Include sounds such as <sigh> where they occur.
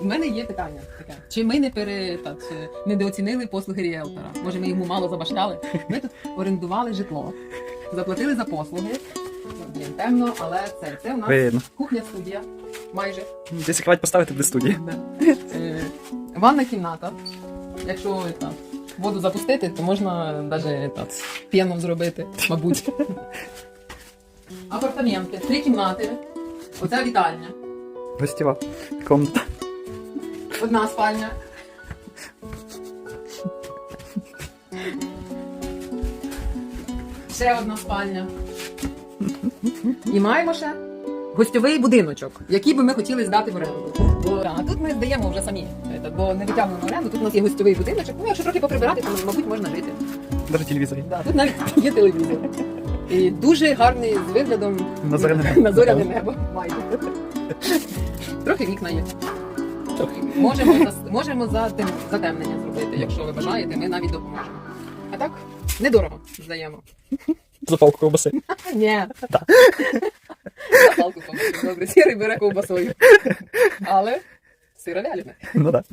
У мене є питання таке. Чи ми не пере та, чи недооцінили послуги ріелтора? Може, ми йому мало забаштали? Ми тут орендували житло, заплатили за послуги. Блін, темно, але це, це у нас Видно. кухня студія. Майже. Десь кровать поставити буде студії. Да. Е, Ванна кімната. Якщо та, воду запустити, то можна навіть та, п'яном зробити, мабуть. Апартаменти, три кімнати. Оце вітальня. Гостєва комната. Одна спальня. Ще одна спальня. І маємо ще гостьовий будиночок, який би ми хотіли здати в оренду. Бо, а тут ми здаємо вже самі, е, бо не витягуємо оренду. Тут у нас є гостьовий будиночок. Ну, якщо трохи поприбирати, то мабуть можна жити. Навіть телевізор. Да, тут навіть є телевізор. І дуже гарний з виглядом На зоряне <laughs> небо. Трохи вікна є. Можемо, за можемо затем- затемнення зробити, якщо ви бажаєте, ми навіть допоможемо. А так, недорого здаємо. Запалку ковбаси. Ні. Так. Палку ковбаси. Добре, сірий бере ковбасою. Але сиро вялене. Ну так.